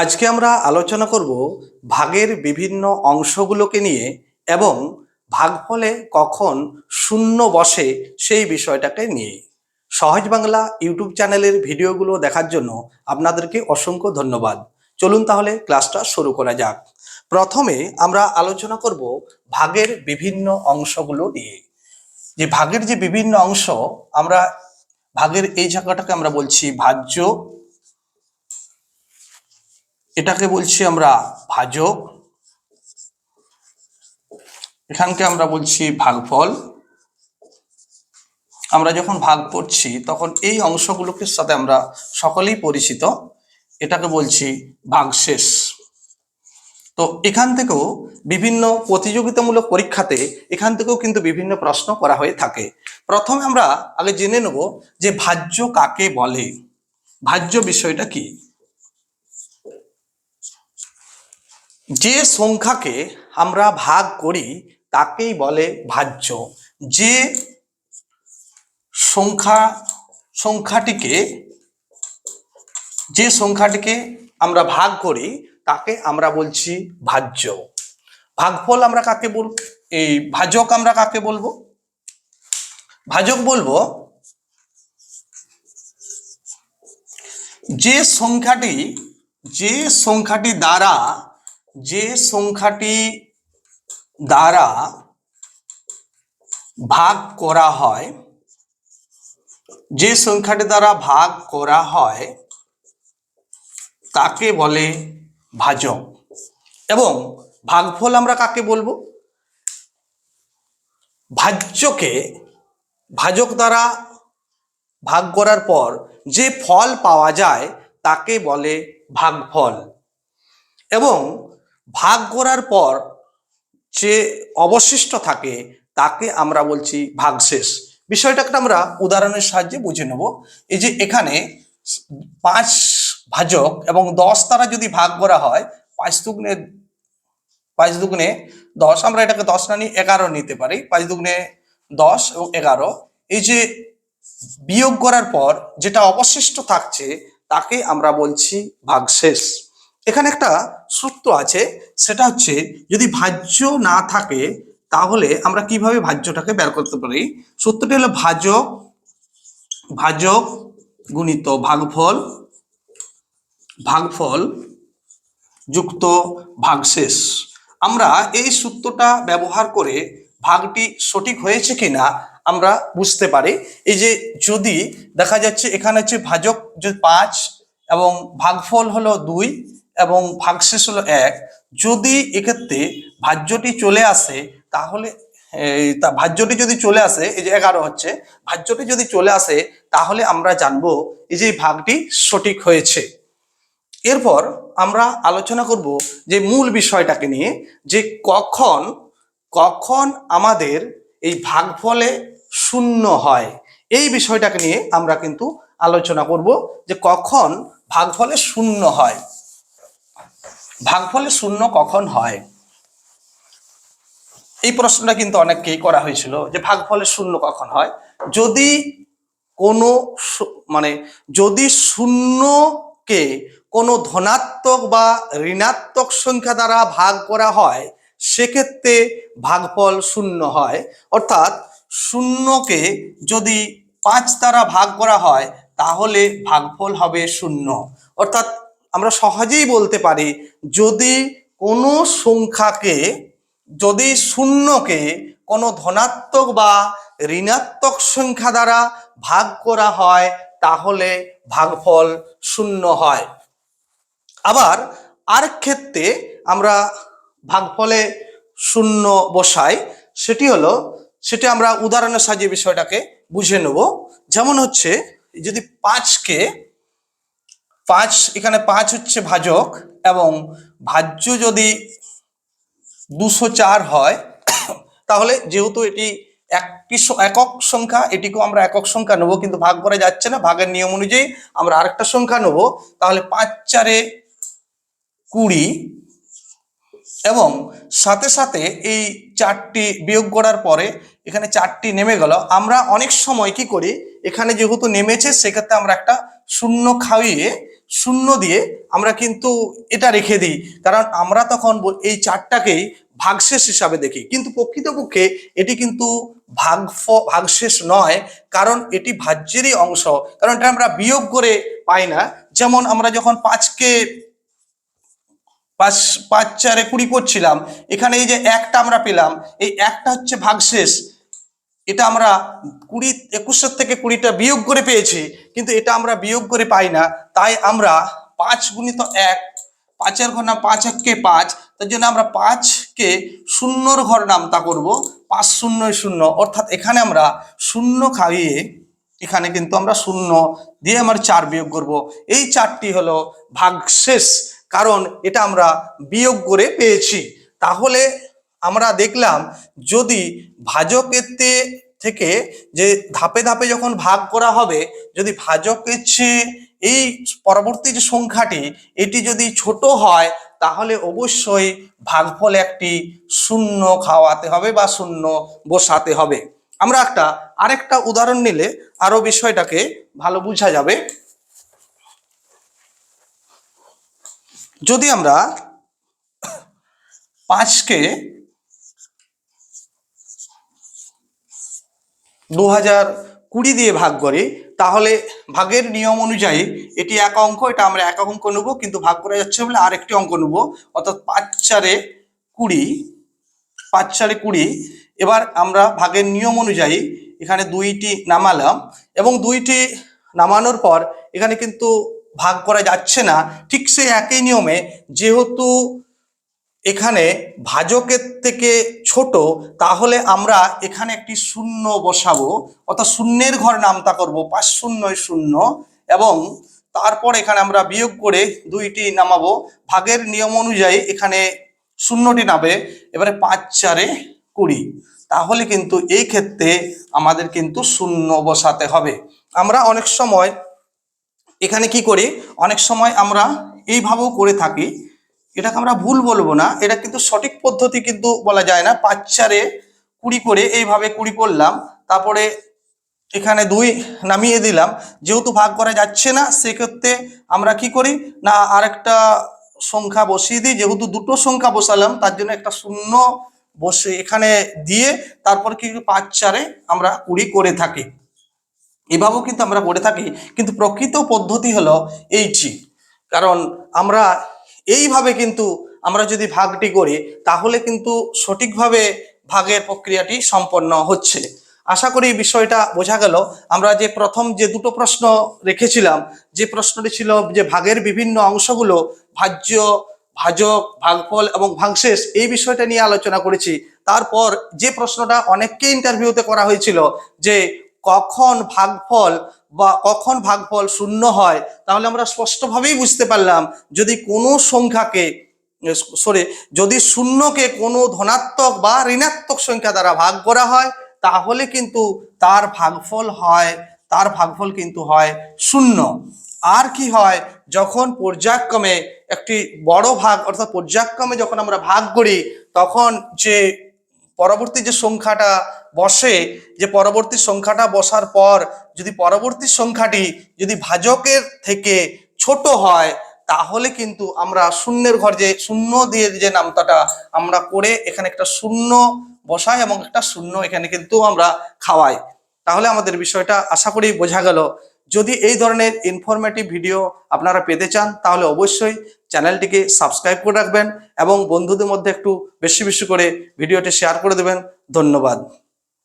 আজকে আমরা আলোচনা করব ভাগের বিভিন্ন অংশগুলোকে নিয়ে এবং ভাগফলে কখন শূন্য বসে সেই বিষয়টাকে নিয়ে। সহজ বাংলা ইউটিউব চ্যানেলের ভিডিওগুলো দেখার জন্য আপনাদেরকে অসংখ্য ধন্যবাদ। চলুন তাহলে ক্লাসটা শুরু করা যাক। প্রথমে আমরা আলোচনা করব ভাগের বিভিন্ন অংশগুলো নিয়ে। যে ভাগের যে বিভিন্ন অংশ আমরা, ভাগের এই জায়গাটাকে আমরা বলছি ভাজ্য এটাকে বলছি আমরা ভাজক। এখানকে আমরা বলছি ভাগফল। আমরা যখন ভাগ করছি, তখন এই অংশগুলোকে সাথে আমরা সকলেই পরিচিত। এটাকে বলছি ভাগশেষ। তো এখান থেকেও বিভিন্ন প্রতিযোগিতামূলক পরীক্ষাতে এখান থেকেও কিন্তু বিভিন্ন প্রশ্ন করা হয়ে থাকে। প্রথমে আমরা আগে জেনে নেব যে ভাজ্য কাকে বলে। ভাজ্য বিষয়টা কি? যে সংখ্যাকে আমরা ভাগ করি, তাকেই বলে ভাজ্য। যে সংখ্যা, সংখ্যাটিকে, যে সংখ্যাটিকে আমরা ভাগ করি, তাকে আমরা বলছি ভাজ্য। ভাগফল আমরা কাকে বল, এই ভাজক আমরা কাকে বলব? ভাজক বলব, যে সংখ্যাটি যে সংখ্যাটি দ্বারা যে সংখ্যাটি দ্বারা ভাগ করা হয়, যে সংখ্যাটি দ্বারা ভাগ করা হয়, তাকে বলে ভাজক। এবং ভাগফল আমরা কাকে বলব? ভাজ্যকে ভাজক দ্বারা ভাগ করার পর যে ফল পাওয়া যায়, তাকে বলে ভাগফল। এবং ভাগ করার পর যে অবশিষ্ট থাকে, তাকে আমরা বলছি ভাগশেষ। বিষয়টাকে আমরা উদাহরণের সাহায্যে বুঝে নেব। এই যে এখানে পাঁচ ভাজক এবং দশ দ্বারা যদি ভাগ করা হয়, পাঁচ দুগুণে পাঁচ দুগুণে দশ, আমরা এটাকে দশ না নিয়ে এগারো নিতে পারি। পাঁচ দুগুণে দশ এবং এগারো। এই যে বিয়োগ করার পর যেটা অবশিষ্ট থাকছে, তাকে আমরা বলছি ভাগশেষ। এখানে একটা সূত্র আছে, সেটা হচ্ছে যদি ভাজ্য না থাকে, তাহলে আমরা কীভাবে ভাজ্যটাকে বের করতে পারি? সূত্রটি হলো ভাজক ভাজক গুণিত ভাগফল ভাগফল যুক্ত ভাগশেষ। আমরা এই সূত্রটা ব্যবহার করে ভাগটি সঠিক হয়েছে কিনা আমরা বুঝতে পারি। এই যে যদি দেখা যাচ্ছে এখানে হচ্ছে ভাজক যে পাঁচ এবং ভাগফল হলো দুই এবং ভাগশেষ হলো এক। যদি এক্ষেত্রে ভাজ্যটি চলে আসে, তাহলে তা ভাজ্যটি যদি চলে আসে, এই যে এগারো হচ্ছে, ভাজ্যটি যদি চলে আসে, তাহলে আমরা জানব এই যে ভাগটি সঠিক হয়েছে। এরপর আমরা আলোচনা করব যে মূল বিষয়টাকে নিয়ে, যে কখন কখন আমাদের এই ভাগফলে শূন্য হয়। এই বিষয়টাকে নিয়ে আমরা কিন্তু আলোচনা করব যে কখন ভাগফলে শূন্য হয়। ভাগফলে শূন্য কখন হয়? এই প্রশ্নটা কিন্তু অনেককেই করা হয়েছিল যে ভাগফলে শূন্য কখন হয়? যদি কোনো মানে যদি শূন্যকে কোনো ধনাত্মক বা ঋণাত্মক সংখ্যা দ্বারা ভাগ করা হয়, সেক্ষেত্রে ভাগফল শূন্য হয়। অর্থাৎ শূন্যকে যদি পাঁচ দ্বারা ভাগ করা হয়, তাহলে ভাগফল হবে শূন্য। অর্থাৎ আমরা সহজেই বলতে পারি, যদি কোনো সংখ্যাকে, যদি শূন্যকে কোনো ধনাত্মক বা ঋণাত্মক সংখ্যা দ্বারা ভাগ করা হয়, তাহলে ভাগফল শূন্য হয়। আবার আরেক ক্ষেত্রে আমরা ভাগফলে শূন্য বসাই, সেটি হলো, সেটি আমরা উদাহরণের সাহায্যে বিষয়টাকে বুঝে নেব। যেমন হচ্ছে, যদি পাঁচকে পাঁচ, এখানে পাঁচ হচ্ছে ভাজক এবং ভাজ্য যদি দুশো চার হয়, তাহলে যেহেতু এটি একটি একক সংখ্যা, এটিকেও আমরা একক সংখ্যা নেব, কিন্তু ভাগ করা যাচ্ছে না, ভাগের নিয়ম অনুযায়ী আমরা আরেকটা সংখ্যা নেব, তাহলে পাঁচ চারে কুড়ি এবং সাথে সাথে এই চারটি বিয়োগ করার পরে এখানে চারটি নেমে গেল। আমরা অনেক সময় কি করি, এখানে যেহেতু নেমেছে, সেক্ষেত্রে আমরা একটা শূন্য খাইয়ে শূন্য দিয়ে আমরা কিন্তু এটা রেখে দিই। কারণ আমরা তখন এই চারটাকেই ভাগশেষ হিসাবে দেখি। কিন্তু প্রকৃতপক্ষে এটি কিন্তু ভাগফ, ভাগশেষ নয়, কারণ এটি ভাজ্যেরই অংশ। কারণ এটা আমরা বিয়োগ করে পাই না। যেমন আমরা যখন পাঁচকে, পাঁচ পাঁচ চারে কুড়ি করছিলাম, এখানে এই যে একটা আমরা পেলাম, এই একটা হচ্ছে ভাগশেষ। এটা আমরা কুড়ি, একুশের থেকে কুড়িটা বিয়োগ করে পেয়েছি, কিন্তু এটা আমরা বিয়োগ করে পাই না। তাই আমরা পাঁচ গুণিত এক, পাঁচের ঘর নাম পাঁচ এককে পাঁচ, তার জন্য আমরা পাঁচকে শূন্যর ঘর নামতা করব, পাঁচ শূন্য শূন্য। অর্থাৎ এখানে আমরা শূন্য খাইয়ে, এখানে কিন্তু আমরা শূন্য দিয়ে আমরা চার বিয়োগ করব। এই চারটি হলো ভাগশেষ, কারণ এটা আমরা বিয়োগ করে পেয়েছি। তাহলে আমরা দেখলাম যদি ভাজকেতে থেকে যে ধাপে ধাপে যখন ভাগ করা হবে, যদি ভাজকের চেয়ে এই পরবর্তী যে সংখ্যাটি, এটি যদি ছোট হয়, তাহলে অবশ্যই ভাগফল একটি শূন্য খাওয়াতে হবে বা শূন্য বসাতে হবে। আমরা একটা, আরেকটা উদাহরণ নিলে আরও বিষয়টাকে ভালো বোঝা যাবে। যদি আমরা পাঁচকে দু হাজার কুড়ি দিয়ে ভাগ করি, তাহলে ভাগের নিয়ম অনুযায়ী এটি এক অঙ্ক, এটা আমরা এক অঙ্ক নেব, কিন্তু ভাগ করা যাচ্ছে বলে আরেকটি অঙ্ক নেব, অর্থাৎ পাঁচ চারে কুড়ি, পাঁচ চারে কুড়ি, এবার আমরা ভাগের নিয়ম অনুযায়ী এখানে দুইটি নামালাম, এবং দুইটি নামানোর পর এখানে কিন্তু ভাগ করা যাচ্ছে না, ঠিক সেই একই নিয়মে, যেহেতু এখানে ভাজকের থেকে ছোট, তাহলে আমরা এখানে একটি শূন্য বসাবো, অর্থাৎ শূন্যের ঘর নামতা করব, পাঁচ শূন্য শূন্য, এবং তারপর এখানে আমরা বিয়োগ করে দুইটি নামাবো। ভাগের নিয়ম অনুযায়ী এখানে শূন্যটি নামে, এবারে পাঁচ, চারে কুড়ি। তাহলে কিন্তু এই ক্ষেত্রে আমাদের কিন্তু শূন্য বসাতে হবে। আমরা অনেক সময় এখানে কি করি? অনেক সময় আমরা এইভাবেও করে থাকি এটাকে আমরা ভুল বলব না। এটা কিন্তু সঠিক পদ্ধতি কিন্তু বলা যায় না। পাঁচ চারে কুড়ি করে এইভাবে কুড়ি করলাম। তারপরে এখানে দুই নামিয়ে দিলাম। যেহেতু ভাগ করা যাচ্ছে না, সেক্ষেত্রে আমরা কি করি? না, আরেকটা সংখ্যা বসিয়ে দিই। যেহেতু দুটো সংখ্যা বসালাম, তার জন্য একটা শূন্য বসে এখানে দিয়ে তারপর কি পাঁচ চারে আমরা কুড়ি করে থাকি। এভাবেও কিন্তু আমরা করে থাকি। কিন্তু প্রকৃত পদ্ধতি হলো এইটি। কারণ আমরা এইভাবে কিন্তু আমরা যদি ভাগটি করি, তাহলে কিন্তু সঠিকভাবে ভাগের প্রক্রিয়াটি সম্পন্ন হচ্ছে। আশা করি বিষয়টা বোঝা গেল। আমরা যে প্রথম যে দুটো প্রশ্ন রেখেছিলাম, যে প্রশ্নটি ছিল যে ভাগের বিভিন্ন অংশগুলো ভাজ্য, ভাজক, ভাগফল এবং ভাগশেষ, এই বিষয়টা নিয়ে আলোচনা করেছি। তারপর যে প্রশ্নটা অনেককে ইন্টারভিউতে করা হয়েছিল যে কখন ভাগফল বা কখন ভাগফল শূন্য হয়, তাহলে আমরা স্পষ্টভাবেই বুঝতে পারলাম যদি কোনো সংখ্যাকে সরি যদি শূন্যকে কোনো ধনাত্মক বা ঋণাত্মক সংখ্যা দ্বারা ভাগ করা হয়, তাহলে কিন্তু তার ভাগফল হয়, তার ভাগফল কিন্তু হয় শূন্য। আর কি হয়, যখন পর্যায়ক্রমে একটি বড় ভাগ, অর্থাৎ পর্যায়ক্রমে যখন আমরা ভাগ করি, তখন যে পরবর্তী যে সংখ্যাটা বসে যে পরবর্তী সংখ্যাটা বসার পর যদি পরবর্তী সংখ্যাটি যদি ভাজকের থেকে ছোট হয়, তাহলে কিন্তু আমরা শূন্যের ঘর যে, শূন্য দিয়ে যে নামতাটা আমরা করে এখানে একটা শূন্য বসাই এবং একটা শূন্য এখানে কিন্তু আমরা খাওয়াই। তাহলে আমাদের বিষয়টা আশা করি বোঝা গেল। যদি এই ধরনের ইনফরমেটিভ ভিডিও আপনারা পেতে চান, তাহলে অবশ্যই চ্যানেলটিকে সাবস্ক্রাইব করে রাখবেন এবং বন্ধুদের মধ্যে একটু বেশি বেশি করে ভিডিওটি শেয়ার করে দেবেন। ধন্যবাদ।